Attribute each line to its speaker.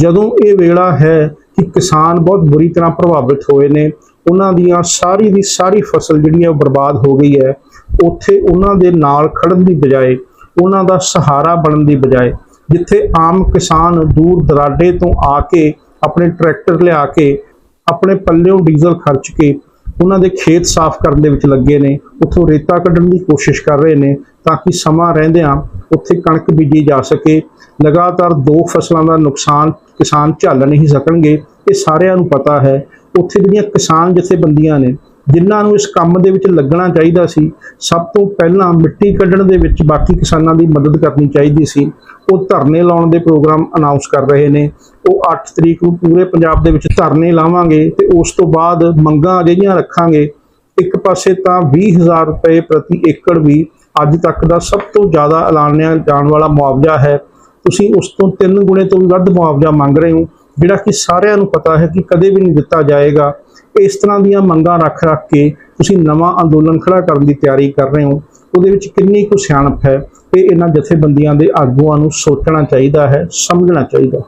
Speaker 1: ਜਦੋਂ ਇਹ ਵੇਲਾ ਹੈ ਕਿ ਕਿਸਾਨ ਬਹੁਤ ਬੁਰੀ ਤਰ੍ਹਾਂ ਪ੍ਰਭਾਵਿਤ ਹੋਏ ਨੇ, ਉਹਨਾਂ ਦੀਆਂ ਸਾਰੀ ਦੀ ਸਾਰੀ ਫਸਲ ਜਿਹੜੀ ਹੈ ਉਹ ਬਰਬਾਦ ਹੋ ਗਈ ਹੈ। ਉੱਥੇ ਉਹਨਾਂ ਦੇ ਨਾਲ ਖੜਨ ਦੀ ਬਜਾਏ, ਉਹਨਾਂ ਦਾ ਸਹਾਰਾ ਬਣਨ ਦੀ ਬਜਾਏ, ਜਿੱਥੇ ਆਮ ਕਿਸਾਨ ਦੂਰ ਦਰਾਡੇ ਤੋਂ ਆ ਕੇ ਆਪਣੇ ਟਰੈਕਟਰ ਲਿਆ ਕੇ, ਆਪਣੇ ਪੱਲਿਓਂ ਡੀਜ਼ਲ ਖਰਚ ਕੇ ਉਹਨਾਂ ਦੇ ਖੇਤ ਸਾਫ਼ ਕਰਨ ਦੇ ਵਿੱਚ ਲੱਗੇ ਨੇ, ਉੱਥੋਂ ਰੇਤਾ ਕੱਢਣ ਦੀ ਕੋਸ਼ਿਸ਼ ਕਰ ਰਹੇ ਨੇ ਤਾਂ ਕਿ ਸਮਾਂ ਰਹਿੰਦਿਆਂ ਉੱਥੇ ਕਣਕ ਬੀਜੀ ਜਾ ਸਕੇ। ਲਗਾਤਾਰ ਦੋ ਫਸਲਾਂ ਦਾ ਨੁਕਸਾਨ ਕਿਸਾਨ ਝੱਲ ਨਹੀਂ ਸਕਣਗੇ, ਇਹ ਸਾਰਿਆਂ ਨੂੰ ਪਤਾ ਹੈ। ਉੱਥੇ ਜਿਹੜੀਆਂ ਕਿਸਾਨ ਜਥੇਬੰਦੀਆਂ ਨੇ ਜਿਨ੍ਹਾਂ ਨੂੰ ਇਸ ਕੰਮ ਦੇ ਵਿੱਚ ਲੱਗਣਾ ਚਾਹੀਦਾ ਸੀ, ਸਭ ਤੋਂ ਪਹਿਲਾਂ ਮਿੱਟੀ ਕੱਢਣ ਦੇ ਵਿੱਚ ਬਾਕੀ ਕਿਸਾਨਾਂ ਦੀ ਮਦਦ ਕਰਨੀ ਚਾਹੀਦੀ ਸੀ। ਉਹ ਧਰਨੇ ਲਾਉਣ ਦੇ ਪ੍ਰੋਗਰਾਮ ਅਨਾਉਂਸ ਕਰ ਰਹੇ ਨੇ। ਉਹ 8 ਤਰੀਕ ਨੂੰ ਪੂਰੇ ਪੰਜਾਬ ਦੇ ਵਿੱਚ ਧਰਨੇ ਲਾਵਾਂਗੇ ਤੇ ਉਸ ਤੋਂ ਬਾਅਦ ਮੰਗਾਂ ਅਜਿਹੀਆਂ ਰੱਖਾਂਗੇ। ਇੱਕ ਪਾਸੇ ਤਾਂ 20000 ਰੁਪਏ ਪ੍ਰਤੀ ਏਕੜ ਵੀ ਅੱਜ ਤੱਕ ਦਾ ਸਭ ਤੋਂ ਜ਼ਿਆਦਾ ਐਲਾਨਿਆ ਜਾਣ ਵਾਲਾ ਮੁਆਵਜ਼ਾ ਹੈ। ਤੁਸੀਂ ਉਸ ਤੋਂ ਤਿੰਨ ਗੁਣੇ ਤੋਂ ਵੀ ਵੱਧ ਮੁਆਵਜ਼ਾ ਮੰਗ ਰਹੇ ਹੋ। ਜਿਹੜਾ ਕਿ ਸਾਰਿਆਂ ਨੂੰ ਪਤਾ ਹੈ ਕਿ ਕਦੇ ਵੀ ਨਹੀਂ ਦਿੱਤਾ ਜਾਏਗਾ। ਇਸ ਤਰ੍ਹਾਂ ਦੀਆਂ ਮੰਗਾਂ ਰੱਖ ਰੱਖ ਕੇ ਤੁਸੀਂ ਨਵਾਂ ਅੰਦੋਲਨ ਖੜਾ ਕਰਨ ਦੀ ਤਿਆਰੀ ਕਰ ਰਹੇ ਹੋ। ਉਹਦੇ ਵਿੱਚ ਕਿੰਨੀ ਕੁ ਸਿਆਣਪ ਹੈ ਇਹ ਇਹਨਾਂ ਜਥੇਬੰਦੀਆਂ ਦੇ ਆਗੂਆਂ ਨੂੰ ਸੋਚਣਾ ਚਾਹੀਦਾ ਹੈ, ਸਮਝਣਾ ਚਾਹੀਦਾ